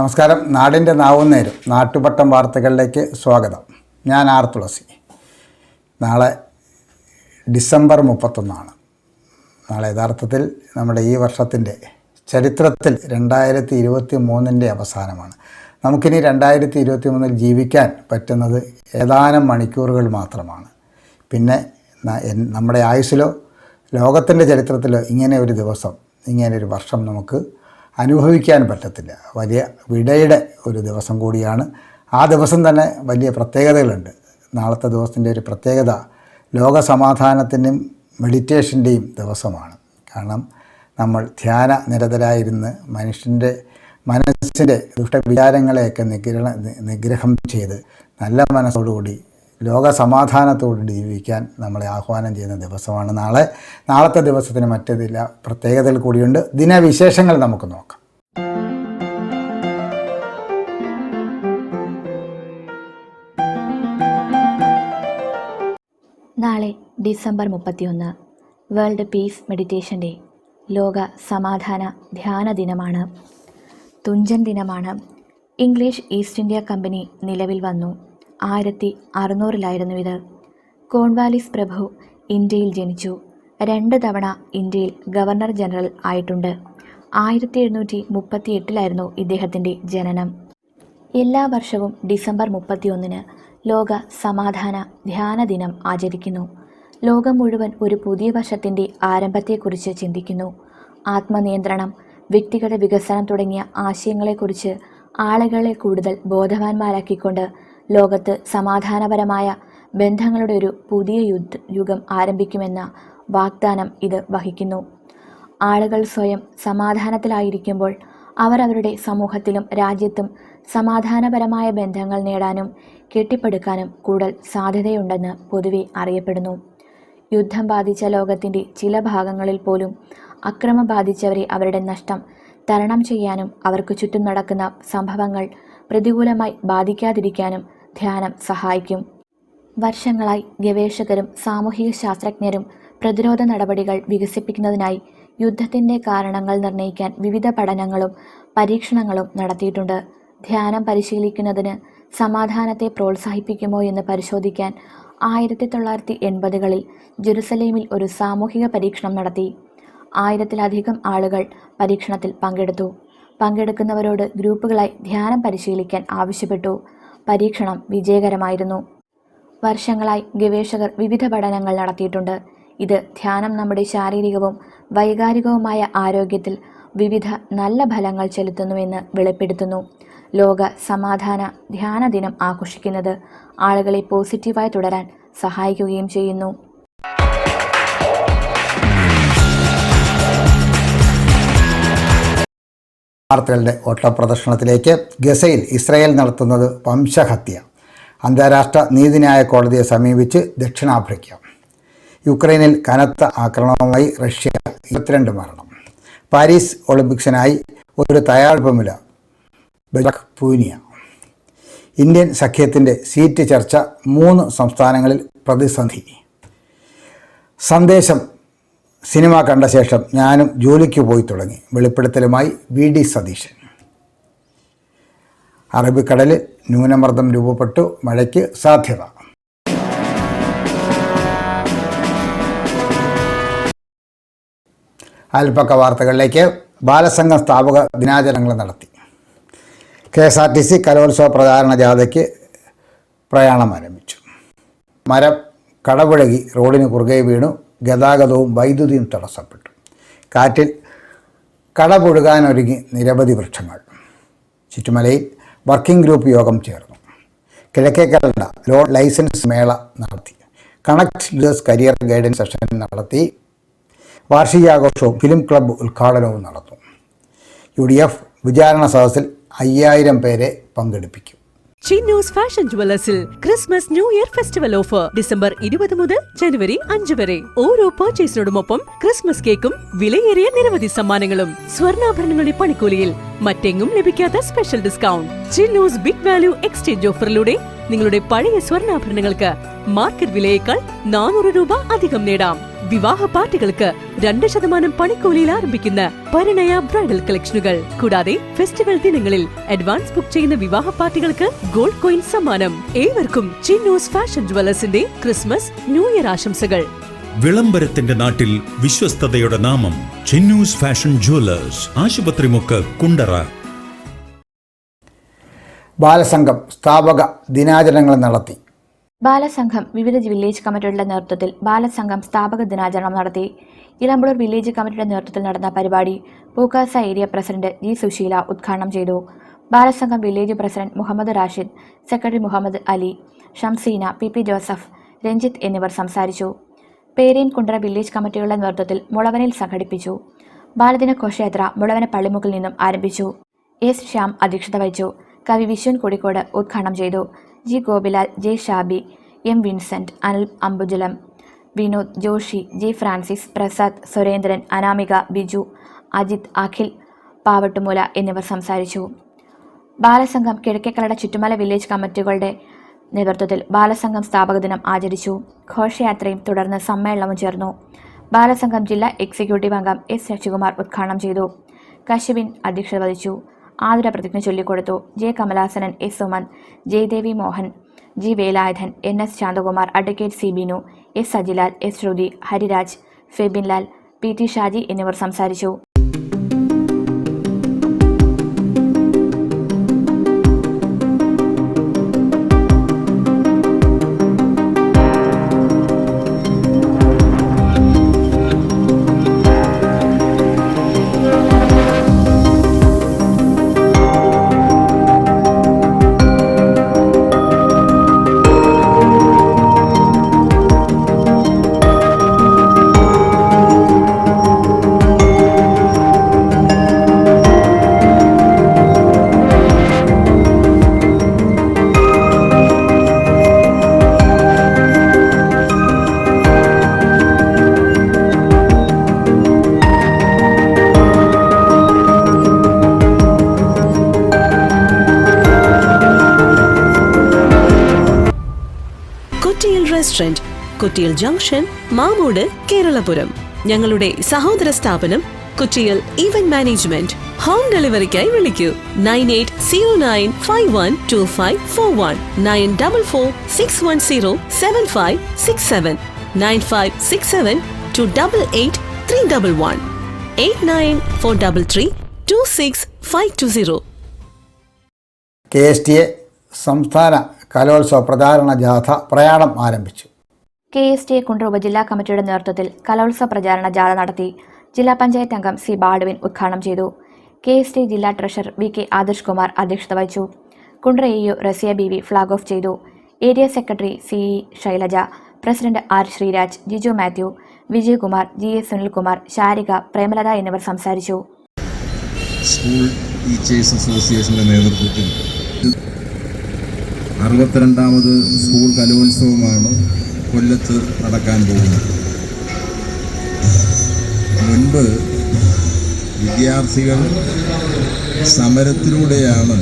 നമസ്കാരം. നാടിന്റെ നാവും നേരും നാട്ടുപട്ടം വാർത്തകളിലേക്ക് സ്വാഗതം. ഞാൻ ആർ തുളസി. നാളെ ഡിസംബർ മുപ്പത്തൊന്നാണ്. നാളെ യഥാർത്ഥത്തിൽ നമ്മുടെ ഈ വർഷത്തിന്റെ ചരിത്രത്തിൽ രണ്ടായിരത്തി ഇരുപത്തി മൂന്നിന്റെ അവസാനമാണ്. നമുക്കിനി രണ്ടായിരത്തി ഇരുപത്തി മൂന്നിൽ ജീവിക്കാൻ പറ്റുന്നത് ഏതാനും മണിക്കൂറുകൾ മാത്രമാണ്. പിന്നെ നമ്മുടെ ആയുസ്സിലോ ലോകത്തിന്റെ ചരിത്രത്തിലോ ഇങ്ങനെ ഒരു ദിവസം ഇങ്ങനെ ഒരു വർഷം നമുക്ക് അനുഭവിക്കാൻ പറ്റത്തില്ല. വലിയ വിടയുടെ ഒരു ദിവസം കൂടിയാണ്. ആ ദിവസം തന്നെ വലിയ പ്രത്യേകതകളുണ്ട്. നാളത്തെ ദിവസത്തിന്റെ ഒരു പ്രത്യേകത ലോക സമാധാനത്തിന്റെയും മെഡിറ്റേഷന്റെയും ദിവസമാണ്. കാരണം നമ്മൾ ധ്യാന നിരതരായിരുന്ന് മനുഷ്യന്റെ മനസ്സിന്റെ ദുഷ്ടവിചാരങ്ങളെയൊക്കെ നിഗ്രഹ നിഗ്രഹം ചെയ്ത് നല്ല മനസ്സോടുകൂടി ലോക സമാധാനത്തോട് ജീവിക്കാൻ നമ്മളെ ആഹ്വാനം ചെയ്യുന്ന ദിവസമാണ് നാളെ. നാളത്തെ ദിവസത്തിന് മറ്റേതില്ല. പ്രത്യേകതകൾ കൂടിയുണ്ട്. ദിനവിശേഷങ്ങൾ നമുക്ക് നോക്കാം. നാളെ ഡിസംബർ മുപ്പത്തിയൊന്ന്. World peace meditation day. ലോക സമാധാന ധ്യാന ദിനമാണ്. തുഞ്ചൻ ദിനമാണ്. ഇംഗ്ലീഷ് ഈസ്റ്റ് ഇന്ത്യ കമ്പനി നിലവിൽ വന്നു. ആയിരത്തി അറുന്നൂറിലായിരുന്നു ഇത്. കോൺവാലിസ് പ്രഭു ഇന്ത്യയിൽ ജനിച്ചു. രണ്ട് തവണ ഇന്ത്യയിൽ ഗവർണർ ജനറൽ ആയിട്ടുണ്ട്. ആയിരത്തി എഴുന്നൂറ്റി മുപ്പത്തി എട്ടിലായിരുന്നു ഇദ്ദേഹത്തിന്റെ ജനനം. എല്ലാ വർഷവും ഡിസംബർ മുപ്പത്തിയൊന്നിന് ലോക സമാധാന ധ്യാന ദിനം ആചരിക്കുന്നു. ലോകം മുഴുവൻ ഒരു പുതിയ വർഷത്തിന്റെ ആരംഭത്തെക്കുറിച്ച് ചിന്തിക്കുന്നു. ആത്മനിയന്ത്രണം വ്യക്തിഗത വികസനം തുടങ്ങിയ ആശയങ്ങളെക്കുറിച്ച് ആളുകളെ കൂടുതൽ ബോധവാന്മാരാക്കിക്കൊണ്ട് ലോകത്ത് സമാധാനപരമായ ബന്ധങ്ങളുടെ ഒരു പുതിയ യുദ്ധ യുഗം ആരംഭിക്കുമെന്ന വാഗ്ദാനം ഇത് വഹിക്കുന്നു. ആളുകൾ സ്വയം സമാധാനത്തിലായിരിക്കുമ്പോൾ അവർ അവരുടെ സമൂഹത്തിലും രാജ്യത്തും സമാധാനപരമായ ബന്ധങ്ങൾ നേടാനും കെട്ടിപ്പടുക്കാനും കൂടുതൽ സാധ്യതയുണ്ടെന്ന് പൊതുവെ അറിയപ്പെടുന്നു. യുദ്ധം ബാധിച്ച ലോകത്തിന്റെ ചില ഭാഗങ്ങളിൽ പോലും അക്രമം ബാധിച്ചവരെ അവരുടെ നഷ്ടം തരണം ചെയ്യാനും അവർക്ക് ചുറ്റും നടക്കുന്ന സംഭവങ്ങൾ പ്രതികൂലമായി ബാധിക്കാതിരിക്കാനും ധ്യാനം സഹായിക്കും. വർഷങ്ങളായി ഗവേഷകരും സാമൂഹിക ശാസ്ത്രജ്ഞരും പ്രതിരോധ നടപടികൾ വികസിപ്പിക്കുന്നതിനായി യുദ്ധത്തിന്റെ കാരണങ്ങൾ നിർണയിക്കാൻ വിവിധ പഠനങ്ങളും പരീക്ഷണങ്ങളും നടത്തിയിട്ടുണ്ട്. ധ്യാനം പരിശീലിക്കുന്നതിന് സമാധാനത്തെ പ്രോത്സാഹിപ്പിക്കുമോ എന്ന് പരിശോധിക്കാൻ ആയിരത്തി തൊള്ളായിരത്തി എൺപതുകളിൽ ജെറുസലേമിൽ ഒരു സാമൂഹിക പരീക്ഷണം നടത്തി. ആയിരത്തിലധികം ആളുകൾ പരീക്ഷണത്തിൽ പങ്കെടുത്തു. പങ്കെടുക്കുന്നവരോട് ഗ്രൂപ്പുകളായി ധ്യാനം പരിശീലിക്കാൻ ആവശ്യപ്പെട്ടു. പരീക്ഷണം വിജയകരമായിരുന്നു. വർഷങ്ങളായി ഗവേഷകർ വിവിധ പഠനങ്ങൾ നടത്തിയിട്ടുണ്ട്. ഇത് ധ്യാനം നമ്മുടെ ശാരീരികവും വൈകാരികവുമായ ആരോഗ്യത്തിൽ വിവിധ നല്ല ഫലങ്ങൾ ചെലുത്തുന്നുവെന്ന് വെളിപ്പെടുത്തുന്നു. ലോക സമാധാന ധ്യാന ദിനം ആഘോഷിക്കുന്നത് ആളുകളെ പോസിറ്റീവായി തുടരാൻ സഹായിക്കുകയും ചെയ്യുന്നു. വാർത്തകളുടെ ഓട്ടപ്രദർശനത്തിലേക്ക് ഗസയിൽ ഇസ്രായേൽ നടത്തുന്നത് വംശഹത്യ. അന്താരാഷ്ട്ര നീതിന്യായ കോടതിയെ സമീപിച്ച് ദക്ഷിണാഫ്രിക്ക. യുക്രൈനിൽ കനത്ത ആക്രമണവുമായി റഷ്യ ഇരുപത്തിരണ്ട് മരണം. പാരീസ് ഒളിമ്പിക്സിനായി ഒരു തയ്യാറെടുപ്പുമില്ല പൂനിയ ഇന്ത്യൻ സഖ്യത്തിന്റെ സീറ്റ് ചർച്ച മൂന്ന് സംസ്ഥാനങ്ങളിൽ പ്രതിസന്ധി. സന്ദേശം സിനിമ കണ്ട ശേഷം ഞാനും ജോലിക്ക് പോയി തുടങ്ങി. വെളിപ്പെടുത്തലുമായി വി ഡി സതീശൻ. അറബിക്കടലിൽ ന്യൂനമർദ്ദം രൂപപ്പെട്ടു. മഴയ്ക്ക് സാധ്യത. അയൽപ്പക്ക വാർത്തകളിലേക്ക് ബാലസംഘം സ്ഥാപക ദിനാചരണങ്ങൾ നടത്തി. K S R T C കലോത്സവ പ്രചാരണ ജാഥയ്ക്ക് പ്രയാണം ആരംഭിച്ചു. മരം കടപുഴകി റോഡിന് കുറുകെ വീണു ഗതാഗതവും വൈദ്യുതിയും തടസ്സപ്പെട്ടു. കാറ്റിൽ കടപുഴുകാനൊരുങ്ങി നിരവധി വൃക്ഷങ്ങൾ. ചുറ്റുമലയിൽ വർക്കിംഗ് ഗ്രൂപ്പ് യോഗം ചേർന്നു. കിഴക്കേക്കരണ്ട ലോൺ ലൈസൻസ് മേള നടത്തി. Connect leaders career guidance session നടത്തി. വാർഷികാഘോഷവും ഫിലിം ക്ലബ്ബ് ഉദ്ഘാടനവും നടന്നു. യു ഡി എഫ് വിചാരണ സദസ്സിൽ അയ്യായിരം പേരെ പങ്കെടുപ്പിക്കും. Chinnus fashion ജുവലേഴ്സിൽ Christmas new year festival offer December ഇരുപത് മുതൽ ജനുവരി അഞ്ച് വരെ. ഓരോ പർച്ചേസിനോടുമൊപ്പം ക്രിസ്മസ് കേക്കും വിലയേറിയ നിരവധി സമ്മാനങ്ങളും. സ്വർണാഭരണങ്ങളുടെ പണിക്കൂലിയിൽ മറ്റെങ്ങും ലഭിക്കാത്ത special discount Chinnus big value exchange ഓഫറിലൂടെ നിങ്ങളുടെ പഴയ സ്വർണാഭരണങ്ങൾക്ക് മാർക്കറ്റ് വിലയേക്കാൾ നാനൂറ് രൂപ അധികം നേടാം. വിവാഹ പാർട്ടികൾക്ക് രണ്ട് ശതമാനം പണിക്കൂലിയിൽ ആരംഭിക്കുന്ന പരിണയ ബ്രൈഡൽ കളക്ഷനുകൾ. കൂടാതെ ഫെസ്റ്റിവൽ ദിനങ്ങളിൽ അഡ്വാൻസ് ബുക്ക് ചെയ്യുന്ന വിവാഹ പാർട്ടികൾക്ക് ഗോൾഡ് കോയിൻ സമ്മാനം. ഏവർക്കും ചിന്നൂസ് ഫാഷൻ ജുവലേഴ്സിന്റെ ക്രിസ്മസ് ന്യൂ ഇയർ ആശംസകൾ. വിളംബരത്തിന്റെ നാട്ടിൽ വിശ്വസ്തതയുടെ നാമം ചിന്നൂസ് ഫാഷൻ ജുവലേഴ്സ് ആശുപത്രിമുക്ക് കുണ്ടറ. ബാലസംഘം സ്ഥാപക ദിനാചരണങ്ങൾ നടത്തി. ബാലസംഘം വിവിധ വില്ലേജ് കമ്മിറ്റികളുടെ നേതൃത്വത്തിൽ ബാലസംഘം സ്ഥാപക ദിനാചരണം നടത്തി. ഇളമ്പളൂർ വില്ലേജ് കമ്മിറ്റിയുടെ നേതൃത്വത്തിൽ നടന്ന പരിപാടി പൂക്കാസ ഏരിയ പ്രസിഡന്റ് ജി സുശീല ഉദ്ഘാടനം ചെയ്തു. Balasangham village president Muhammad Rashid secretary Muhammad Ali Shamseena P P Joseph Ranjith എന്നിവർ സംസാരിച്ചു. പേരേൻ കുണ്ടറ വില്ലേജ് കമ്മിറ്റികളുടെ നേതൃത്വത്തിൽ മുളവനിൽ സംഘടിപ്പിച്ചു. ബാലദിന ഘോഷയാത്ര മുളവന പള്ളിമുക്കിൽ നിന്നും ആരംഭിച്ചു. എസ് ശ്യാം അധ്യക്ഷത വഹിച്ചു. കവി വിശ്വൻ കോഴിക്കോട് ഉദ്ഘാടനം ചെയ്തു. G Gopilal J Shabi M Vincent Anil Ambujalam Vinod Joshi G Francis Prasad Surendran Anamika Biju Ajith Akhil Pavattumoola എന്നിവർ സംസാരിച്ചു. ബാലസംഘം കിഴക്കേക്കലട ചുറ്റുമല വില്ലേജ് കമ്മിറ്റികളുടെ നേതൃത്വത്തിൽ ബാലസംഘം സ്ഥാപക ദിനം ആചരിച്ചു. ഘോഷയാത്രയും തുടർന്ന് സമ്മേളനവും ചേർന്നു. ബാലസംഘം ജില്ലാ എക്സിക്യൂട്ടീവ് അംഗം എസ് ശശികുമാർ ഉദ്ഘാടനം ചെയ്തു. കശുവിൻ അധ്യക്ഷത വഹിച്ചു. ആതുര പ്രതിജ്ഞ ചൊല്ലിക്കൊടുത്തു. J. Kamalasanan S. Suman Jayadevi Mohan G. Velayudhan N. S. Shanthakumar advocate C. Binu S. Sajilal S. Sruthi Hariraj Febinlal P. T. Shaji എന്നിവർ സംസാരിച്ചു. കൊട്ടിയൽ ജംഗ്ഷൻ മാമൂട് കേരളപുരം. ഞങ്ങളുടെ സഹോദര സ്ഥാപനം കൊച്ചിയിൽ ഇവന്റ് മാനേജ്മെന്റ് ഹോം ഡെലിവറിക്കായി വിളിക്കൂ. Nine eight zero nine five one two five four one. Nine double four six one zero seven five six seven. Nine five six seven two double eight three double one. Eight nine four double three two six five two zero. K S T A സംസ്ഥാന കലോത്സവ പ്രചാരണ ജാഥ പ്രയാണം ആരംഭിച്ചു. K S T A Kundara ഉപജില്ലാ കമ്മിറ്റിയുടെ നേതൃത്വത്തിൽ കലോത്സവ പ്രചാരണ ജാഥ നടത്തി ജില്ലാ പഞ്ചായത്ത് അംഗം സി ബാഡുവിൻ ഉദ്ഘാടനം ചെയ്തു. കെ എസ് ടി ജില്ലാ treasurer V K Adarsh Kumar അധ്യക്ഷത വഹിച്ചു. Kundara A U Rasiya B V flag off ചെയ്തു. Area secretary C E Shailaja president R Sreeraj Jiju Mathew Vijayakumar G S Sunilkumar Sarika Premalatha എന്നിവർ സംസാരിച്ചു. അറുപത്തിരണ്ടാമത് school കലോത്സവമാണ് കൊല്ലത്ത് നടക്കാൻ പോകുന്നത് മുൻപ് വിദ്യാർത്ഥികൾ സമരത്തിലൂടെയാണ്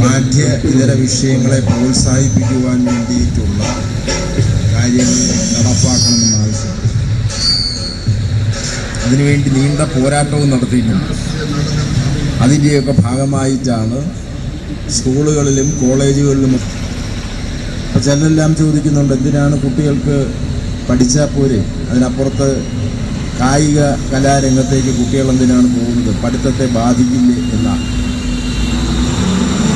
പാഠ്യ ഇതര വിഷയങ്ങളെ പ്രോത്സാഹിപ്പിക്കുവാൻ വേണ്ടിയിട്ടുള്ള കാര്യങ്ങൾ നടപ്പാക്കണമെന്ന് അതിനുവേണ്ടി നീണ്ട പോരാട്ടവും നടത്തിയിട്ടുണ്ട്. അതിന്റെയൊക്കെ ഭാഗമായിട്ടാണ് സ്കൂളുകളിലും കോളേജുകളിലും ചിലരെല്ലാം ചോദിക്കുന്നുണ്ട് എന്തിനാണ് കുട്ടികൾക്ക് പഠിച്ചാൽ പോരെ? അതിനപ്പുറത്ത് കായിക കലാരംഗത്തേക്ക് കുട്ടികൾ എന്തിനാണ് പോകുന്നത്? പഠിത്തത്തെ ബാധിക്കില്ലേ എന്ന?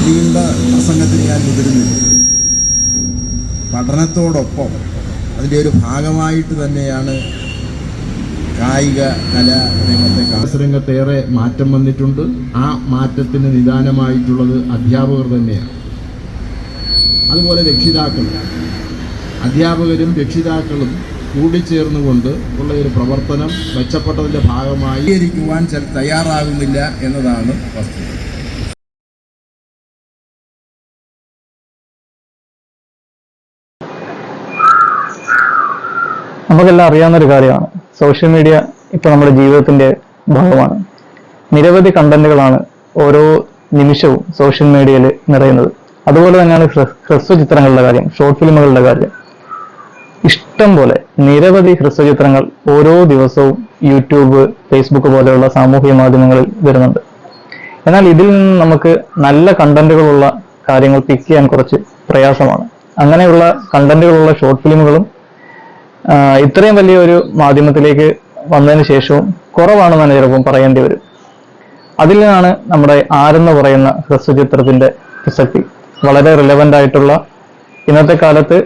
നീണ്ട പ്രസംഗത്തിന് ഞാൻ മുതിരുന്നില്ല. പഠനത്തോടൊപ്പം അതിന്റെ ഒരു ഭാഗമായിട്ട് തന്നെയാണ് കായിക കലാ രംഗത്തെ രംഗത്തേറെ മാറ്റം വന്നിട്ടുണ്ട്. ആ മാറ്റത്തിന് നിദാനമായിട്ടുള്ളത് അധ്യാപകർ തന്നെയാണ്. അതുപോലെ രക്ഷിതാക്കൾ. അധ്യാപകരും രക്ഷിതാക്കളും കൂടിച്ചേർന്നുകൊണ്ട് ഉള്ള ഒരു പ്രവർത്തനം മെച്ചപ്പെട്ടതിന്റെ ഭാഗമായി ഇരിക്കുവാൻ ചില തയ്യാറാകുന്നില്ല എന്നതാണ് വസ്തുത. നമുക്കെല്ലാം അറിയാവുന്ന ഒരു കാര്യമാണ്. സോഷ്യൽ മീഡിയ ഇപ്പോൾ നമ്മുടെ ജീവിതത്തിന്റെ ഭാഗമാണ്. നിരവധി കണ്ടന്റുകളാണ് ഓരോ നിമിഷവും സോഷ്യൽ മീഡിയയിൽ നിറയുന്നത്. അതുപോലെ തന്നെയാണ് ഹ്രസ്വ ചിത്രങ്ങളുടെ കാര്യം ഷോർട്ട് ഫിലിമുകളുടെ കാര്യം. ഇഷ്ടം പോലെ നിരവധി ഹ്രസ്വ ചിത്രങ്ങൾ ഓരോ ദിവസവും യൂട്യൂബ് ഫേസ്ബുക്ക് പോലെയുള്ള സാമൂഹിക മാധ്യമങ്ങളിൽ വരുന്നുണ്ട്. എന്നാൽ ഇതിൽ നിന്ന് നമുക്ക് നല്ല കണ്ടന്റുകളുള്ള കാര്യങ്ങൾ പിക്ക് ചെയ്യാൻ കുറച്ച് പ്രയാസമാണ്. അങ്ങനെയുള്ള കണ്ടന്റുകളുള്ള ഷോർട്ട് ഫിലിമുകളും ഇത്രയും വലിയ ഒരു മാധ്യമത്തിലേക്ക് വന്നതിന് ശേഷവും കുറവാണെന്ന് തന്നെ ചിലപ്പം പറയേണ്ടി വരും. അതിൽ നിന്നാണ് നമ്മുടെ ആരെന്ന് പറയുന്ന ഹ്രസ്വചിത്രത്തിന്റെ പ്രസക്തി. വളരെ റിലവന്റ് ആയിട്ടുള്ള ഇന്നത്തെ കാലത്ത്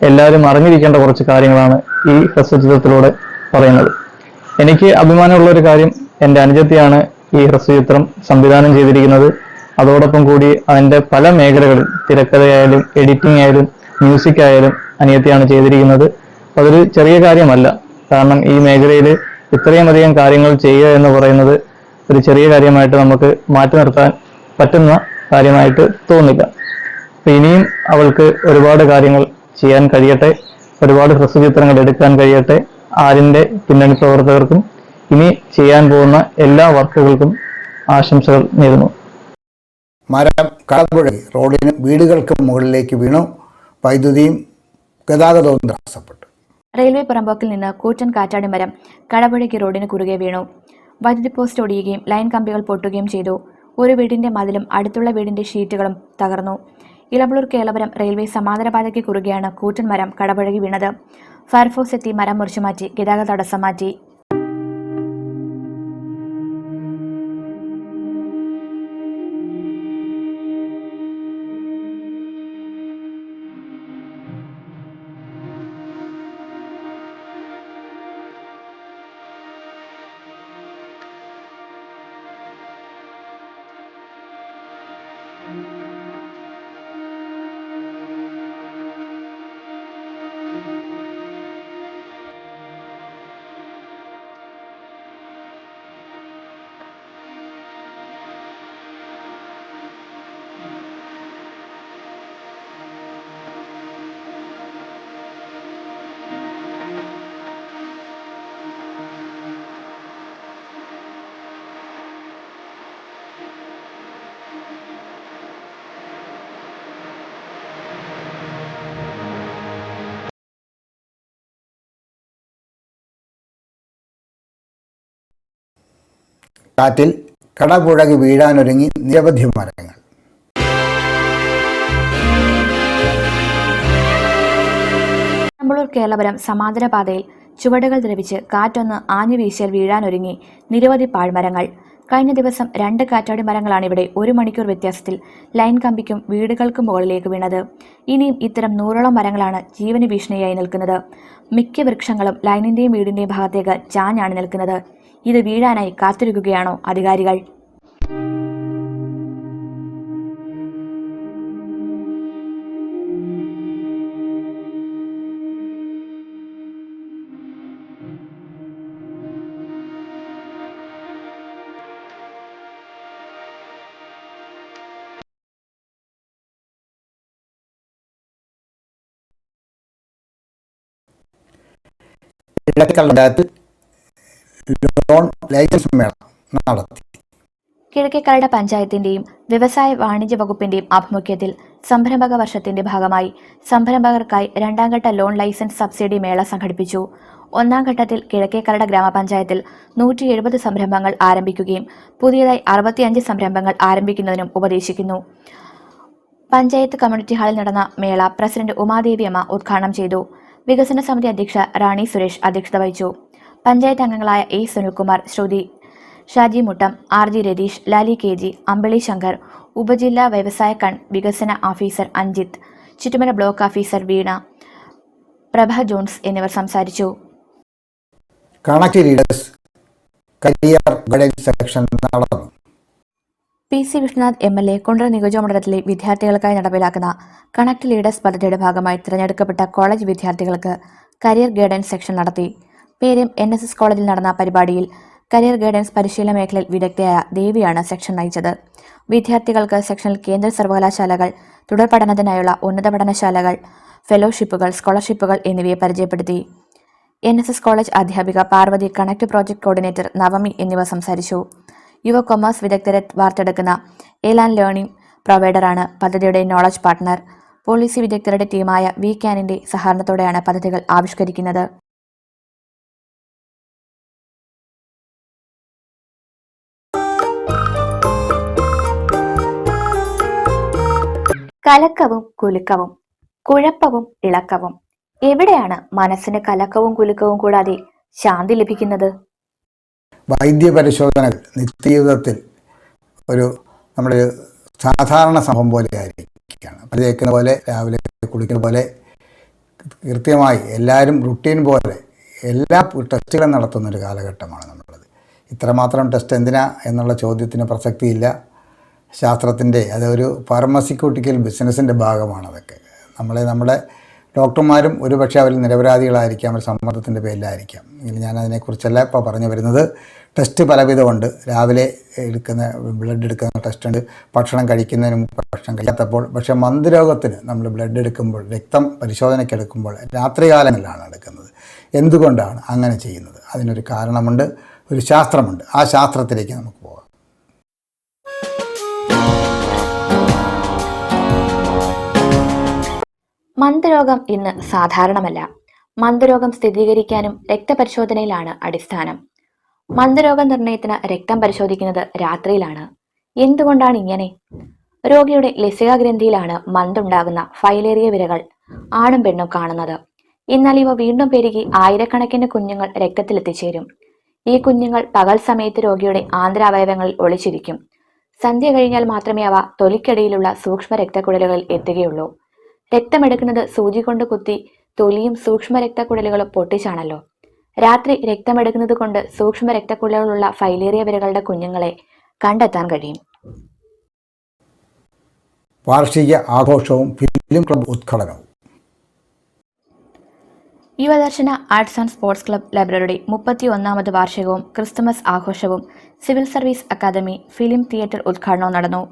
എല്ലാവരും അറിഞ്ഞിരിക്കേണ്ട കുറച്ച് കാര്യങ്ങളാണ് ഈ ഹ്രസ്വചിത്രത്തിലൂടെ പറയുന്നത്. എനിക്ക് അഭിമാനമുള്ള ഒരു കാര്യം എന്റെ അനുജത്തിയാണ് ഈ ഹ്രസ്വചിത്രം സംവിധാനം ചെയ്തിരിക്കുന്നത്. അതോടൊപ്പം കൂടി അതിന്റെ പല മേഖലകളിൽ തിരക്കഥയായാലും എഡിറ്റിംഗ് ആയാലും മ്യൂസിക് ആയാലും അനിയത്തിയാണ് ചെയ്തിരിക്കുന്നത്. അതൊരു ചെറിയ കാര്യമല്ല. കാരണം ഈ മേഖലയിൽ ഇത്രയും അധികം കാര്യങ്ങൾ ചെയ്യുക എന്ന് പറയുന്നത് ഒരു ചെറിയ കാര്യമായിട്ട് നമുക്ക് മാറ്റി നിർത്താൻ പറ്റുന്ന കാര്യമായിട്ട് തോന്നില്ല. അപ്പൊ ഇനിയും അവൾക്ക് ഒരുപാട് കാര്യങ്ങൾ ചെയ്യാൻ കഴിയട്ടെ. ഒരുപാട് ഹ്രസ്വചിത്രങ്ങൾ എടുക്കാൻ കഴിയട്ടെ. ആരിന്റെ പിന്നണി പ്രവർത്തകർക്കും ഇനി ചെയ്യാൻ പോകുന്ന എല്ലാ വർക്കുകൾക്കും ആശംസകൾ നേരുന്നു. മരം കടപുഴകി റോഡിന് വീടുകൾക്ക് മുകളിലേക്ക് വീണു. വൈദ്യുതിയും ഗതാഗതവും തടസ്സപ്പെട്ടു. റെയിൽവേ പുറമ്പോക്കിൽ നിന്ന് കൂറ്റൻ കാറ്റാടി മരം കടപുഴയ്ക്ക് റോഡിന് കുറുകെ വീണു. വൈദ്യുതി പോസ്റ്റ് ഒടിയുകയും ലൈൻ കമ്പികൾ പൊട്ടുകയും ചെയ്തു. ഒരു വീടിന്റെ മതിലും അടുത്തുള്ള വീടിന്റെ ഷീറ്റുകളും തകർന്നു. ഇളമ്പളൂർ കേളപുരം റെയിൽവേ സമാന്തരപാതയ്ക്ക് കുറുകെയാണ് കൂറ്റൻ മരം കടപുഴകി വീണത്. ഫയർഫോഴ്സ് എത്തി മരം മുറിച്ചു മാറ്റി ഗതാഗത തടസ്സം മാറ്റി. കാറ്റിൽ കടപുഴകി വീഴാനൊരുങ്ങി നിരവധി മരങ്ങൾ. ഇളമ്പളൂർ കേരളപുരം സമാന്തര പാതയിൽ ചുവടുകൾ ദ്രവിച്ച് കാറ്റൊന്ന് ആഞ്ഞു വീശിയാൽ വീഴാനൊരുങ്ങി നിരവധി പാഴ്മരങ്ങൾ. കഴിഞ്ഞ ദിവസം രണ്ട് കാറ്റാടി മരങ്ങളാണ് ഇവിടെ ഒരു മണിക്കൂർ വ്യത്യാസത്തിൽ ലൈൻ കമ്പിക്കും വീടുകൾക്കും മുകളിലേക്ക് വീണത്. ഇനിയും ഇത്തരം നൂറോളം മരങ്ങളാണ് ജീവന് ഭീഷണിയായി നിൽക്കുന്നത്. മിക്ക വൃക്ഷങ്ങളും ലൈനിന്റെയും വീടിന്റെയും ഭാഗത്തേക്ക് ചാഞ്ഞാണ് നിൽക്കുന്നത്. ഇത് വീഴാനായി കാത്തിരിക്കുകയാണോ അധികാരികൾ? പഞ്ചായത്തിൽ ലോൺ ലൈസൻസ് മേള നടത്തി. കിഴക്കേക്കരട പഞ്ചായത്തിന്റെയും വ്യവസായ വാണിജ്യ വകുപ്പിന്റെയും ആഭിമുഖ്യത്തിൽ സംരംഭക വർഷത്തിന്റെ ഭാഗമായി സംരംഭകർക്കായി രണ്ടാം ഘട്ട ലോൺ ലൈസൻസ് സബ്സിഡി മേള സംഘടിപ്പിച്ചു. ഒന്നാം ഘട്ടത്തിൽ കിഴക്കേക്കരട ഗ്രാമപഞ്ചായത്തിൽ നൂറ്റി എഴുപത് സംരംഭങ്ങൾ ആരംഭിക്കുകയും പുതിയതായി അറുപത്തിയഞ്ച് സംരംഭങ്ങൾ ആരംഭിക്കുന്നതിനും ഉപദേശിക്കുന്നു. പഞ്ചായത്ത് കമ്മ്യൂണിറ്റി ഹാളിൽ നടന്ന മേള പ്രസിഡന്റ് ഉമാദേവി അമ്മ ഉദ്ഘാടനം ചെയ്തു. വികസന സമിതി അധ്യക്ഷ റാണി സുരേഷ് അധ്യക്ഷത വഹിച്ചു. പഞ്ചായത്ത് അംഗങ്ങളായ A Sunilkumar Sruthi Shaji Muttam R G Ratheesh Lali K G Ambili Shankar ഉപജില്ലാ വ്യവസായ കൺ വികസന officer Anjith Chuttumala block officer Veena Prabha Johns എന്നിവർ സംസാരിച്ചു. Connect leaders career guidance section നടന്നു. P C Vishnunath M L A Kundara നിയോജകമണ്ഡലത്തിലെ വിദ്യാർത്ഥികൾക്കായി നടപ്പിലാക്കുന്ന connect leaders പദ്ധതിയുടെ ഭാഗമായി തിരഞ്ഞെടുക്കപ്പെട്ട കോളേജ് വിദ്യാർത്ഥികൾക്ക് കരിയർ ഗൈഡൻസ് സെക്ഷൻ നടത്തി. പേരും എൻ എസ് എസ് കോളേജിൽ നടന്ന പരിപാടിയിൽ കരിയർ ഗൈഡൻസ് പരിശീലന മേഖലയിൽ വിദഗ്ധയായ ദേവിയാണ് സെക്ഷൻ നയിച്ചത്. വിദ്യാർത്ഥികൾക്ക് സെക്ഷനിൽ കേന്ദ്ര സർവകലാശാലകൾ തുടർ പഠനത്തിനായുള്ള ഉന്നത പഠനശാലകൾ ഫെലോഷിപ്പുകൾ സ്കോളർഷിപ്പുകൾ എന്നിവയെ പരിചയപ്പെടുത്തി. എൻ എസ് എസ് കോളേജ് അധ്യാപിക Parvathi connect project coordinator Navami എന്നിവ സംസാരിച്ചു. യുവ കൊമേഴ്സ് വിദഗ്ധരെ വാർത്തെടുക്കുന്ന എലാൻ ലേണിംഗ് പ്രൊവൈഡറാണ് പദ്ധതിയുടെ നോളജ് പാർട്ട്ണർ പോളിസി വിദഗ്ധരുടെ ടീമായ വി ക്യാനിന്റെ സഹകരണത്തോടെയാണ് പദ്ധതികൾ ആവിഷ്കരിക്കുന്നത്. കലക്കവും കുലുക്കവും കുഴപ്പവും ഇളക്കവും. എവിടെയാണ് മനസ്സിന് കലക്കവും കുലുക്കവും കൂടാതെ ശാന്തി ലഭിക്കുന്നത്? വൈദ്യപരിശോധന നിത്യജീവിതത്തിൽ ഒരു നമ്മുടെ സാധാരണ സംഭവം പോലെ ആയിരിക്കുകയാണ്. പല്ല് തേക്കുന്ന പോലെ രാവിലെ കുളിക്കുന്ന പോലെ കൃത്യമായി എല്ലാവരും റുട്ടീൻ പോലെ എല്ലാ ടെസ്റ്റുകളും നടത്തുന്ന ഒരു കാലഘട്ടമാണ് നമ്മളുള്ളത് ഇത്രമാത്രം ടെസ്റ്റ് എന്തിനാ എന്നുള്ള ചോദ്യത്തിന് പ്രസക്തിയില്ല. ശാസ്ത്രത്തിന്റെ അതൊരു ഫാർമസിക്യൂട്ടിക്കൽ ബിസിനസ്സിന്റെ ഭാഗമാണ് അതൊക്കെ. നമ്മളെ നമ്മുടെ ഡോക്ടർമാരും ഒരുപക്ഷെ അവർ നിരപരാധികളായിരിക്കാം അവർ സമ്മർദ്ദത്തിന്റെ പേരിലായിരിക്കാം. ഇനി ഞാൻ അതിനെക്കുറിച്ചല്ല ഇപ്പോൾ പറഞ്ഞു വരുന്നത്. ടെസ്റ്റ് പലവിധമുണ്ട്. രാവിലെ എടുക്കുന്ന ബ്ലഡ് എടുക്കുന്ന ടെസ്റ്റ് ഉണ്ട്. ഭക്ഷണം കഴിക്കുന്നതിന് മുമ്പ് ഭക്ഷണം കഴിക്കാത്തപ്പോൾ പക്ഷേ മന്ദരോഗത്തിന് നമ്മൾ ബ്ലഡ് എടുക്കുമ്പോൾ രക്തം പരിശോധനയ്ക്ക് എടുക്കുമ്പോൾ രാത്രികാലങ്ങളിലാണ് എടുക്കുന്നത്. എന്തുകൊണ്ടാണ് അങ്ങനെ ചെയ്യുന്നത്? അതിനൊരു കാരണമുണ്ട് ഒരു ശാസ്ത്രമുണ്ട്. ആ ശാസ്ത്രത്തിലേക്ക് നമുക്ക് മന്ദരോഗം ഇന്ന് സാധാരണമല്ല. മന്ദരോഗം സ്ഥിരീകരിക്കാനും രക്തപരിശോധനയിലാണ് അടിസ്ഥാനം. മന്ദരോഗ നിർണയത്തിന് രക്തം പരിശോധിക്കുന്നത് രാത്രിയിലാണ്. എന്തുകൊണ്ടാണ് ഇങ്ങനെ? രോഗിയുടെ ലസികാഗ്രന്ഥിയിലാണ് മന്ദുണ്ടാകുന്ന ഫൈലേറിയ വിരകൾ ആണും പെണ്ണും കാണുന്നത്. എന്നാൽ ഇവ വീണ്ടും പെരുകി ആയിരക്കണക്കിന് കുഞ്ഞുങ്ങൾ രക്തത്തിലെത്തിച്ചേരും. ഈ കുഞ്ഞുങ്ങൾ പകൽ സമയത്ത് രോഗിയുടെ ആന്തരാവയവങ്ങളിൽ ഒളിച്ചിരിക്കും. സന്ധ്യ കഴിഞ്ഞാൽ മാത്രമേ അവ തൊലിക്കടിയിലുള്ള സൂക്ഷ്മ രക്തക്കുഴലുകളിൽ എത്തുകയുള്ളൂ. രക്തമെടുക്കുന്നത് സൂചി കൊണ്ട് കുത്തി തൊലിയും സൂക്ഷ്മ രക്തക്കുഴലുകളും പൊട്ടിച്ചാണല്ലോ. രാത്രി രക്തമെടുക്കുന്നത് കൊണ്ട് സൂക്ഷ്മ രക്തക്കുഴലുകളുള്ള ഫൈലേറിയ വിരകളുടെ കുഞ്ഞുങ്ങളെ കണ്ടെത്താൻ കഴിയും. വാർഷിക ആഘോഷവും ഫിലിം ക്ലബ് ഉദ്ഘാടനവും. Yuvadarshana arts and sports club ലൈബ്രറിയുടെ മുപ്പത്തി ഒന്നാമത് വാർഷികവും ക്രിസ്തുമസ് ആഘോഷവും civil service academy film theatre ഉദ്ഘാടനവും നടന്നു.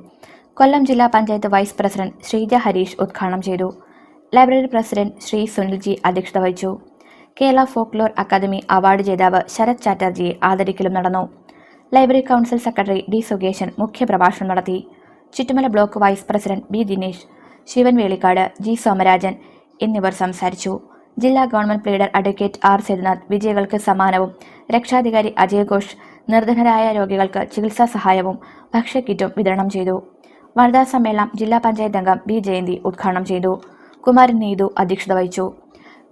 കൊല്ലം ജില്ലാ പഞ്ചായത്ത് വൈസ് പ്രസിഡന്റ് ശ്രീജ ഹരീഷ് ഉദ്ഘാടനം ചെയ്തു. ലൈബ്രറി പ്രസിഡന്റ് ശ്രീ സുനിൽജി അധ്യക്ഷത വഹിച്ചു. കേരള ഫോക്ലോർ അക്കാദമി അവാർഡ് ജേതാവ് ശരത് ചാറ്റർജിയെ ആദരിക്കലും നടന്നു. Library council secretary D Sukesan മുഖ്യപ്രഭാഷണം നടത്തി. Chuttumala block vice president B Dinesh Sivan Velikkad G Somarajan എന്നിവർ സംസാരിച്ചു. ജില്ലാ government pleader advocate R Sethunath വിജയികൾക്ക് സമ്മാനവും രക്ഷാധികാരി അജയ് ഘോഷ് നിർധനരായ രോഗികൾക്ക് ചികിത്സാ സഹായവും ഭക്ഷ്യക്കിറ്റും വിതരണം ചെയ്തു. വനിതാ സമ്മേളനം ജില്ലാ പഞ്ചായത്ത് അംഗം ബി ജയന്തി ഉദ്ഘാടനം ചെയ്തു. കുമാരൻ നീതു അധ്യക്ഷത വഹിച്ചു.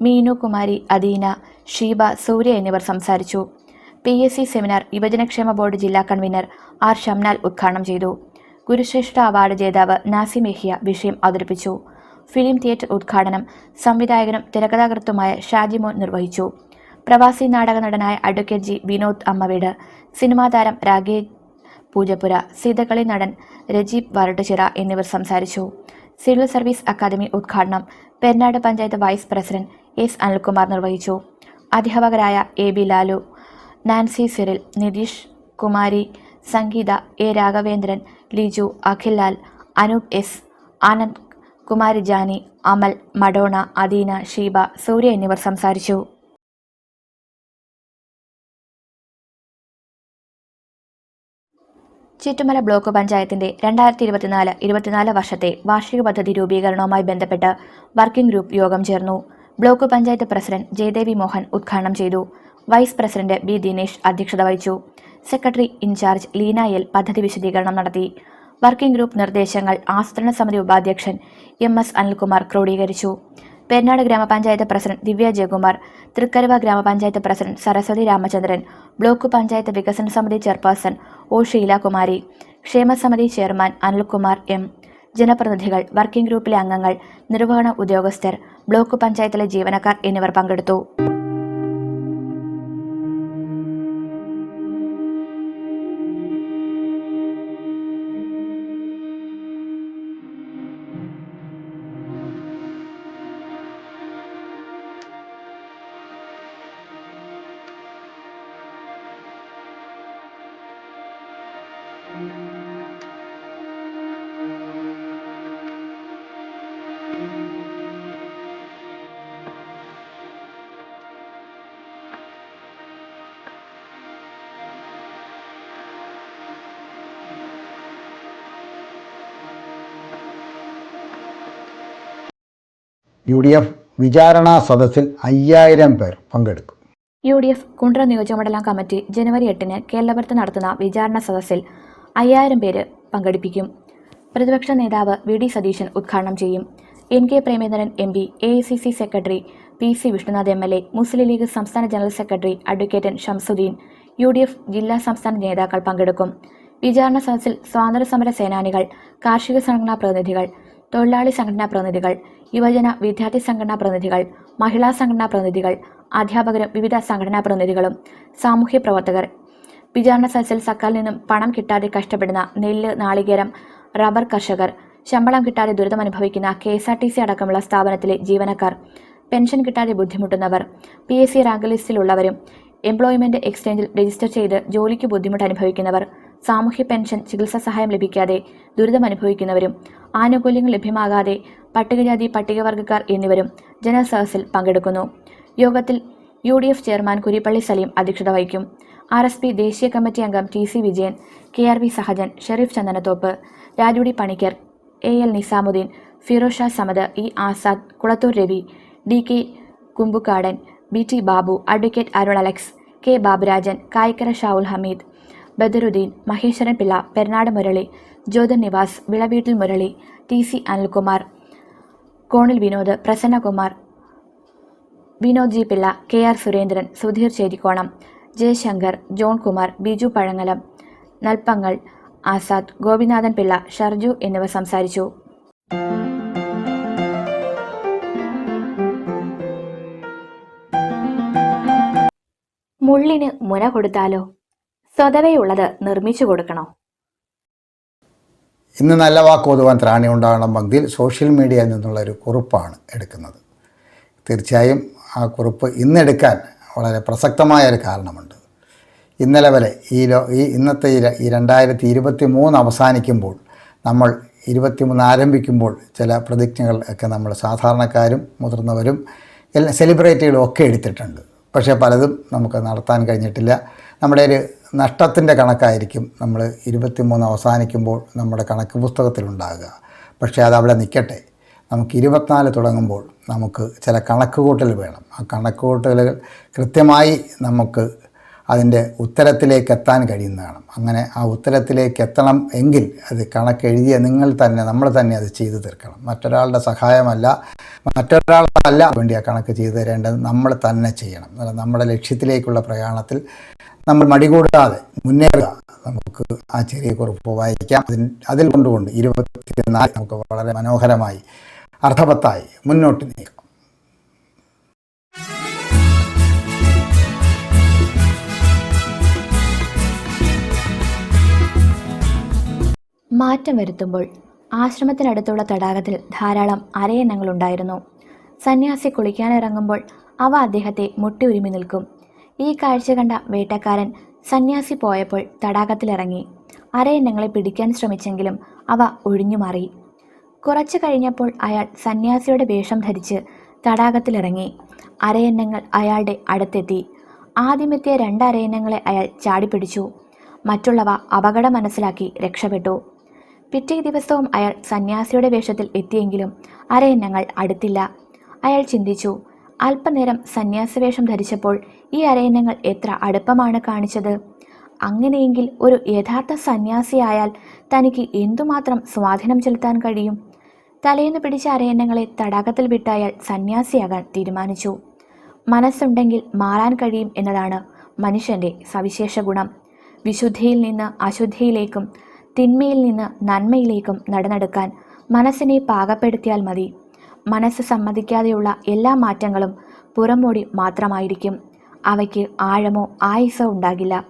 മീനു കുമാരി അദീന ഷീബ സൂര്യ എന്നിവർ സംസാരിച്ചു. പി എസ് സി സെമിനാർ യുവജനക്ഷേമ ബോർഡ് ജില്ലാ കൺവീനർ ആർ ഷംനാൽ ഉദ്ഘാടനം ചെയ്തു. ഗുരുശ്രേഷ്ഠ അവാർഡ് ജേതാവ് നാസി മെഹിയ വിഷയം അവതരിപ്പിച്ചു. ഫിലിം തിയേറ്റർ ഉദ്ഘാടനം സംവിധായകനും തിരക്കഥാകൃത്തുമായ ഷാജിമോൻ നിർവഹിച്ചു. പ്രവാസി നാടക നടനായ അഡ്വക്കേറ്റ് ജി വിനോദ് അമ്മവീട്. സിനിമാ താരം രാഗേഷ് പൂജപ്പുര സീതകളി നടൻ രജീബ് വരട്ടുചിറ എന്നിവർ സംസാരിച്ചു. സിവിൽ സർവീസ് അക്കാദമി ഉദ്ഘാടനം Perunad panchayat vice president S Anilkumar നിർവഹിച്ചു. അധ്യാപകരായ A B Lalu Nancy Cyril Nitheesh Kumari Sangeetha A Raghavendran Liju Akhil Lal Anoop S Anand Kumari Jani Amal Madona Adeena Sheeba Surya എന്നിവർ സംസാരിച്ചു. Chuttumala block പഞ്ചായത്തിന്റെ രണ്ടായിരത്തി ഇരുപത്തിനാല് ഇരുപത്തിനാല് വർഷത്തെ വാർഷിക പദ്ധതി രൂപീകരണവുമായി ബന്ധപ്പെട്ട് വർക്കിംഗ് ഗ്രൂപ്പ് യോഗം ചേർന്നു. ബ്ലോക്ക് പഞ്ചായത്ത് പ്രസിഡന്റ് ജയദേവി മോഹൻ ഉദ്ഘാടനം ചെയ്തു. വൈസ് പ്രസിഡന്റ് ബി ദിനേശ് അധ്യക്ഷത വഹിച്ചു. സെക്രട്ടറി ഇൻചാർജ് ലീന എൽ പദ്ധതി വിശദീകരണം നടത്തി. വർക്കിംഗ് ഗ്രൂപ്പ് നിർദ്ദേശങ്ങൾ ആസൂത്രണ സമിതി ഉപാധ്യക്ഷൻ എം എസ് അനിൽകുമാർ ക്രോഡീകരിച്ചു. പെരുന്നാട് ഗ്രാമപഞ്ചായത്ത് പ്രസിഡന്റ് ദിവ്യ ജയകുമാർ തൃക്കരുവ ഗ്രാമപഞ്ചായത്ത് പ്രസിഡന്റ് സരസ്വതി രാമചന്ദ്രൻ ബ്ലോക്ക് പഞ്ചായത്ത് വികസന സമിതി ചെയർപേഴ്സൺ ഒ ഷീലാകുമാരി ക്ഷേമസമിതി ചെയർമാൻ അനിൽകുമാർ എം ജനപ്രതിനിധികൾ വർക്കിംഗ് ഗ്രൂപ്പിലെ അംഗങ്ങൾ നിർവഹണ ഉദ്യോഗസ്ഥർ ബ്ലോക്ക് പഞ്ചായത്തിലെ ജീവനക്കാർ എന്നിവർ പങ്കെടുത്തു. യു ഡി എഫ് വിചാരണാ സദസ്സിൽ അയ്യായിരം പേർ പങ്കെടുക്കും. യു ഡി എഫ് കുണ്ട്ര നിയോജകമണ്ഡലം കമ്മിറ്റി ജനുവരി എട്ടിന് കേരളപുരത്ത് നടത്തുന്ന വിചാരണ സദസ്സിൽ അയ്യായിരം പേര് പങ്കെടുപ്പിക്കും. പ്രതിപക്ഷ നേതാവ് വി ഡി സതീശൻ ഉദ്ഘാടനം ചെയ്യും. N K Premachandran M P A I C C secretary P C Vishnunath M L A Muslim League സംസ്ഥാന general secretary advocate Shamsuddin U D F ജില്ലാ സംസ്ഥാന നേതാക്കൾ പങ്കെടുക്കും. വിചാരണ സദസ്സിൽ സ്വാതന്ത്ര്യ സമര സേനാനികൾ കാർഷിക സംഘടനാ പ്രതിനിധികൾ തൊഴിലാളി സംഘടനാ പ്രതിനിധികൾ യുവജന വിദ്യാർത്ഥി സംഘടനാ പ്രതിനിധികൾ മഹിളാ സംഘടനാ പ്രതിനിധികൾ അധ്യാപകരും വിവിധ സംഘടനാ പ്രതിനിധികളും സാമൂഹ്യ പ്രവർത്തകർ. വിചാരണ സദസ്സിൽ സർക്കാരിൽ നിന്നും പണം കിട്ടാതെ കഷ്ടപ്പെടുന്ന നെല്ല് നാളികേരം റബ്ബർ കർഷകർ ശമ്പളം കിട്ടാതെ ദുരിതമനുഭവിക്കുന്ന K S R T C അടക്കമുള്ള സ്ഥാപനത്തിലെ ജീവനക്കാർ പെൻഷൻ കിട്ടാതെ ബുദ്ധിമുട്ടുന്നവർ പി എസ് സി റാങ്ക് ലിസ്റ്റിലുള്ളവരും എംപ്ലോയ്മെന്റ് എക്സ്ചേഞ്ചിൽ രജിസ്റ്റർ ചെയ്ത് ജോലിക്ക് ബുദ്ധിമുട്ട് അനുഭവിക്കുന്നവർ സാമൂഹ്യ പെൻഷൻ ചികിത്സാ സഹായം ലഭിക്കാതെ ദുരിതമനുഭവിക്കുന്നവരും ആനുകൂല്യങ്ങൾ ലഭ്യമാകാതെ പട്ടികജാതി പട്ടികവർഗക്കാർ എന്നിവരും ജനസദസ്സിൽ പങ്കെടുക്കുന്നു. യോഗത്തിൽ U D F chairman Kurippally Saleem അധ്യക്ഷത വഹിക്കും. ആർ എസ് പി ദേശീയ കമ്മിറ്റി അംഗം T C Vijayan K R V Sahajan Sherif Chandanathoppu രാജുടി Panicker A L Nizamuddin Firoz Shah Samad E Azad Kulathoor Ravi D K Kumbukkadan B T Babu advocate Arun Alex K Baburajan Kayikkara Shavul Hameed Badaruddin Maheswaran Pillai Perunad Murali Jyothan Nivas Vilaveettil Murali T C Anilkumar കോണിൽ Vinod Prasannakumar Vinod G Pillai K R Surendran Sudheer Cherikonam Jayasankar John Kumar Biju Pazhangalam നൽപ്പങ്ങൾ Azad Gopinathan Pillai Sharju എന്നിവർ സംസാരിച്ചു. മുള്ളിന് മുന കൊടുത്താലോ? സ്വതവേയുള്ളത് നിർമ്മിച്ചു കൊടുക്കണോ? ഇന്ന് നല്ല വാക്ക് ഓതുവാൻ ത്രാണി ഉണ്ടാകണം പങ്ക്തിയിൽ social മീഡിയയിൽ നിന്നുള്ള ഒരു കുറിപ്പാണ് എടുക്കുന്നത്. തീർച്ചയായും ആ കുറിപ്പ് ഇന്നെടുക്കാൻ വളരെ പ്രസക്തമായ ഒരു കാരണമുണ്ട്. ഇന്നലെ വരെ ഈ ലോ ഈ ഇന്നത്തെ ഈ രണ്ടായിരത്തി ഇരുപത്തി മൂന്ന് അവസാനിക്കുമ്പോൾ നമ്മൾ ഇരുപത്തിമൂന്ന് ആരംഭിക്കുമ്പോൾ ചില പ്രതിജ്ഞകൾ ഒക്കെ നമ്മൾ സാധാരണക്കാരും മുതിർന്നവരും എല്ലാ സെലിബ്രിറ്റികളും ഒക്കെ എടുത്തിട്ടുണ്ട്. പക്ഷേ പലതും നമുക്ക് നടത്താൻ കഴിഞ്ഞിട്ടില്ല. നമ്മുടെ ഒരു നഷ്ടത്തിന്റെ കണക്കായിരിക്കും നമ്മൾ ഇരുപത്തിമൂന്ന് അവസാനിക്കുമ്പോൾ നമ്മുടെ കണക്ക് പുസ്തകത്തിലുണ്ടാകുക. പക്ഷേ അത് അവിടെ നിൽക്കട്ടെ. നമുക്ക് ഇരുപത്തിനാല് തുടങ്ങുമ്പോൾ നമുക്ക് ചില കണക്കുകൂട്ടൽ വേണം. ആ കണക്കുകൂട്ടലുകൾ കൃത്യമായി നമുക്ക് അതിന്റെ ഉത്തരത്തിലേക്ക് എത്താൻ കഴിയുന്നതാണ്. അങ്ങനെ ആ ഉത്തരത്തിലേക്ക് എത്തണം എങ്കിൽ അത് കണക്കെഴുതിയ നിങ്ങൾ തന്നെ നമ്മൾ തന്നെ അത് ചെയ്തു തീർക്കണം. മറ്റൊരാളുടെ സഹായമല്ല മറ്റൊരാളല്ല വേണ്ടി ആ കണക്ക് ചെയ്തു തരേണ്ടത് നമ്മൾ തന്നെ ചെയ്യണം. നമ്മുടെ ലക്ഷ്യത്തിലേക്കുള്ള പ്രയാണത്തിൽ നമ്മൾ മടികൂടാതെ മുന്നേറുക. നമുക്ക് ആ ചെറിയ കുറിപ്പ് വായിക്കാം. അതിൽ അതിൽ കൊണ്ടുകൊണ്ട് ഇരുപത്തിനാല് നമുക്ക് വളരെ മനോഹരമായി അർത്ഥവത്തായി മുന്നോട്ട് നീക്കാം. മാറ്റം വരുത്തുമ്പോൾ ആശ്രമത്തിനടുത്തുള്ള തടാകത്തിൽ ധാരാളം അരയന്നങ്ങളുണ്ടായിരുന്നു സന്യാസി കുളിക്കാനിറങ്ങുമ്പോൾ അവ അദ്ദേഹത്തെ മുട്ടി ഉരുമി നിൽക്കും. ഈ കാഴ്ച കണ്ട വേട്ടക്കാരൻ സന്യാസി പോയപ്പോൾ തടാകത്തിലിറങ്ങി. അരയന്നങ്ങളെ പിടിക്കാൻ ശ്രമിച്ചെങ്കിലും അവ ഒഴിഞ്ഞുമാറി കുറച്ചു കഴിഞ്ഞപ്പോൾ അയാൾ സന്യാസിയുടെ വേഷം ധരിച്ച് തടാകത്തിലിറങ്ങി. അരയന്നങ്ങൾ അയാളുടെ അടുത്തെത്തി. ആദ്യമെത്തിയ രണ്ട് അരയന്നങ്ങളെ അയാൾ ചാടിപ്പിടിച്ചു. മറ്റുള്ളവ അപകടം മനസ്സിലാക്കി രക്ഷപ്പെട്ടു. പിറ്റേ ദിവസവും അയാൾ സന്യാസിയുടെ വേഷത്തിൽ എത്തിയെങ്കിലും അരയന്നങ്ങൾ അടുത്തില്ല. അയാൾ ചിന്തിച്ചു അല്പനേരം സന്യാസവേഷം ധരിച്ചപ്പോൾ ഈ അരയന്നങ്ങൾ എത്ര അടുപ്പമാണ് കാണിച്ചത്? അങ്ങനെയെങ്കിൽ ഒരു യഥാർത്ഥ സന്യാസിയായാൽ തനിക്ക് എന്തുമാത്രം സ്വാധീനം ചെലുത്താൻ കഴിയും? തലേന്ന് പിടിച്ച അരയന്നങ്ങളെ തടാകത്തിൽ വിട്ടായാൽ സന്യാസിയാകാൻ തീരുമാനിച്ചു. മനസ്സുണ്ടെങ്കിൽ മാറാൻ കഴിയും എന്നതാണ് മനുഷ്യന്റെ സവിശേഷ ഗുണം വിശുദ്ധിയിൽ നിന്ന് അശുദ്ധിയിലേക്കും തിന്മയിൽ നിന്ന് നന്മയിലേക്കും നടന്നെടുക്കാൻ മനസ്സിനെ പാകപ്പെടുത്തിയാൽ മതി. മനസ്സ് സമ്മതിക്കാതെയുള്ള എല്ലാ മാറ്റങ്ങളും പുറമോടി മാത്രമായിരിക്കും. അവയ്ക്ക് ആഴമോ ആയുസോ ഉണ്ടാകില്ല.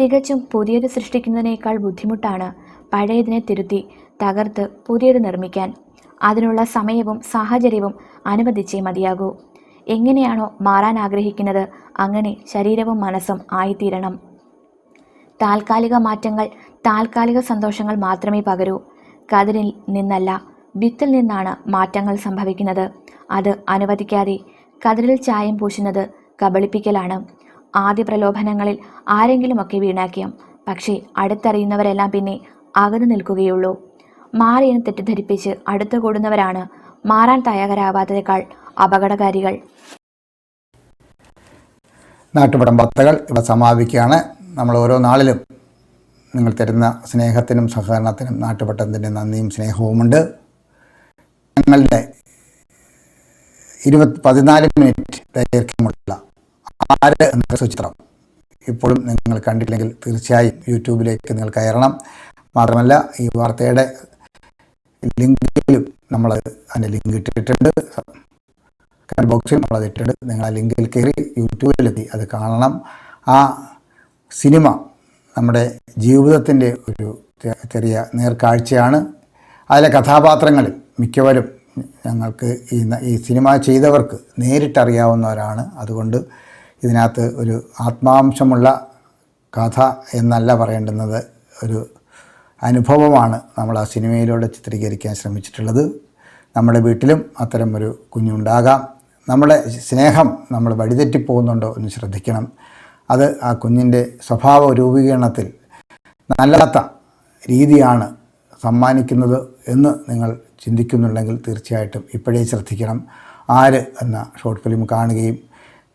തികച്ചും പുതിയത് സൃഷ്ടിക്കുന്നതിനേക്കാൾ ബുദ്ധിമുട്ടാണ് പഴയതിനെ തിരുത്തി തകർത്ത് പുതിയത് നിർമ്മിക്കാൻ. അതിനുള്ള സമയവും സാഹചര്യവും അനുവദിച്ചേ മതിയാകൂ. എങ്ങനെയാണോ മാറാൻ ആഗ്രഹിക്കുന്നത് അങ്ങനെ ശരീരവും മനസ്സും ആയിത്തീരണം. താൽക്കാലിക മാറ്റങ്ങൾ താൽക്കാലിക സന്തോഷങ്ങൾ മാത്രമേ പകരൂ. കതിരിൽ നിന്നല്ല വിത്തിൽ നിന്നാണ് മാറ്റങ്ങൾ സംഭവിക്കുന്നത്. അത് അനുവദിക്കാതെ കതിരിൽ ചായം പൂശുന്നത് കബളിപ്പിക്കലാണ്. ആദ്യ പ്രലോഭനങ്ങളിൽ ആരെങ്കിലുമൊക്കെ വീണാക്കിയം. പക്ഷേ അടുത്തറിയുന്നവരെല്ലാം പിന്നെ അകന്നു നിൽക്കുകയുള്ളൂ. മാറിയെന്ന് തെറ്റിദ്ധരിപ്പിച്ച് അടുത്തു കൂടുന്നവരാണ് മാറാൻ തയ്യാറാവാത്തതിനേക്കാൾ അപകടകാരികൾ. നാട്ടുപടം വാർത്തകൾ ഇവിടെ സമാപിക്കുകയാണ്. നമ്മൾ ഓരോ നാളിലും നിങ്ങൾ തരുന്ന സ്നേഹത്തിനും സഹകരണത്തിനും നാട്ടുപട്ടത്തിന്റെ നന്ദിയും സ്നേഹവുമുണ്ട്. ഞങ്ങളുടെ ഇരുപത്തി പതിനാല് മിനിറ്റ് ദൈർഘ്യമുള്ള ആര് എന്ന ചിത്രം ഇപ്പോഴും നിങ്ങൾ കണ്ടില്ലെങ്കിൽ തീർച്ചയായും യൂട്യൂബിലേക്ക് നിങ്ങൾ കയറണം. മാത്രമല്ല ഈ വാർത്തയുടെ ലിങ്കിലും നമ്മൾ അതിന്റെ ലിങ്ക് ഇട്ടിട്ടുണ്ട്. കമന്റ് ബോക്സിൽ നമ്മൾ ഇട്ടിട്ട് നിങ്ങൾ ആ ലിങ്കിൽ കയറി യൂട്യൂബിലെത്തി അത് കാണണം. ആ സിനിമ നമ്മുടെ ജീവിതത്തിന്റെ ഒരു ചെറിയ നേർക്കാഴ്ചയാണ്. അതിലെ കഥാപാത്രങ്ങളിൽ മിക്കവരും ഞങ്ങൾക്ക് ഈ ഈ സിനിമ ചെയ്തവർക്ക് നേരിട്ടറിയാവുന്നവരാണ്. അതുകൊണ്ട് ഇതിനകത്ത് ഒരു ആത്മാംശമുള്ള കഥ എന്നല്ല പറയേണ്ടുന്നത്. ഒരു അനുഭവമാണ് നമ്മൾ ആ സിനിമയിലൂടെ ചിത്രീകരിക്കാൻ ശ്രമിച്ചിട്ടുള്ളത്. നമ്മുടെ വീട്ടിലും അത്തരം ഒരു കുഞ്ഞുണ്ടാകാം. നമ്മുടെ സ്നേഹം നമ്മൾ വഴിതെറ്റിപ്പോകുന്നുണ്ടോ എന്ന് ശ്രദ്ധിക്കണം. അത് ആ കുഞ്ഞിന്റെ സ്വഭാവ രൂപീകരണത്തിൽ നല്ലാത്ത രീതിയാണ് സമ്മാനിക്കുന്നത് എന്ന് നിങ്ങൾ ചിന്തിക്കുന്നുണ്ടെങ്കിൽ തീർച്ചയായിട്ടും ഇപ്പോഴേ ശ്രദ്ധിക്കണം. ആര് എന്ന ഷോർട്ട് ഫിലിം കാണുകയും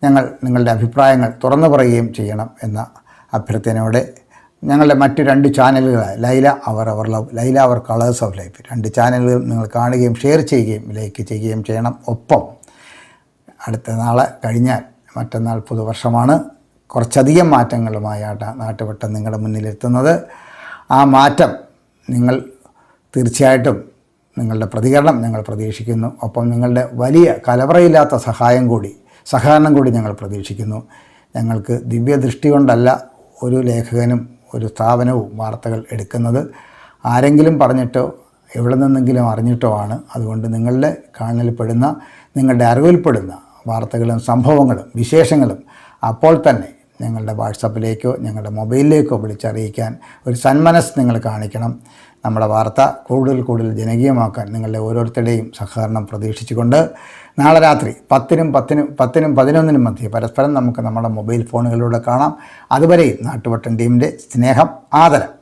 ഞങ്ങൾ നിങ്ങളുടെ അഭിപ്രായങ്ങൾ തുറന്നു പറയുകയും ചെയ്യണം എന്ന അഭ്യർത്ഥനയോടെ ഞങ്ങളുടെ മറ്റു രണ്ട് ചാനലുകൾ Laila our our love Laila our colours of life രണ്ട് ചാനലുകൾ നിങ്ങൾ കാണുകയും ഷെയർ ചെയ്യുകയും ലൈക്ക് ചെയ്യുകയും ചെയ്യണം. ഒപ്പം അടുത്ത നാളെ കഴിഞ്ഞാൽ മറ്റന്നാൾ പുതുവർഷമാണ്. കുറച്ചധികം മാറ്റങ്ങളുമായിട്ട് നാട്ടുവട്ടം നിങ്ങളുടെ മുന്നിലെത്തുന്നത്. ആ മാറ്റം നിങ്ങൾ തീർച്ചയായിട്ടും നിങ്ങളുടെ പ്രതികരണം ഞങ്ങൾ പ്രതീക്ഷിക്കുന്നു. ഒപ്പം നിങ്ങളുടെ വലിയ കലവറയില്ലാത്ത സഹായം കൂടി സഹകരണം കൂടി ഞങ്ങൾ പ്രതീക്ഷിക്കുന്നു. ഞങ്ങൾക്ക് ദിവ്യദൃഷ്ടി കൊണ്ടല്ല ഒരു ലേഖകനും ഒരു സ്ഥാപനവും വാർത്തകൾ എടുക്കുന്നത്. ആരെങ്കിലും പറഞ്ഞിട്ടോ എവിടെ നിന്നെങ്കിലും അറിഞ്ഞിട്ടോ ആണ്. അതുകൊണ്ട് നിങ്ങളുടെ കാണലിൽപ്പെടുന്ന നിങ്ങളുടെ അറിവിൽപ്പെടുന്ന വാർത്തകളും സംഭവങ്ങളും വിശേഷങ്ങളും അപ്പോൾ തന്നെ ഞങ്ങളുടെ വാട്സപ്പിലേക്കോ ഞങ്ങളുടെ മൊബൈലിലേക്കോ വിളിച്ചറിയിക്കാൻ ഒരു സന്മനസ് നിങ്ങൾ കാണിക്കണം. നമ്മുടെ വാർത്ത കൂടുതൽ കൂടുതൽ ജനകീയമാക്കാൻ നിങ്ങളുടെ ഓരോരുത്തരുടെയും സഹകരണം പ്രതീക്ഷിച്ചുകൊണ്ട് നാളെ രാത്രി പത്തിനും പത്തിനും പത്തിനും പതിനൊന്നിനും മധ്യേ പരസ്പരം നമുക്ക് നമ്മുടെ മൊബൈൽ ഫോണുകളിലൂടെ കാണാം. അതുവരെയും നാട്ടുവട്ടൻ ടീമിന്റെ സ്നേഹം ആദരം.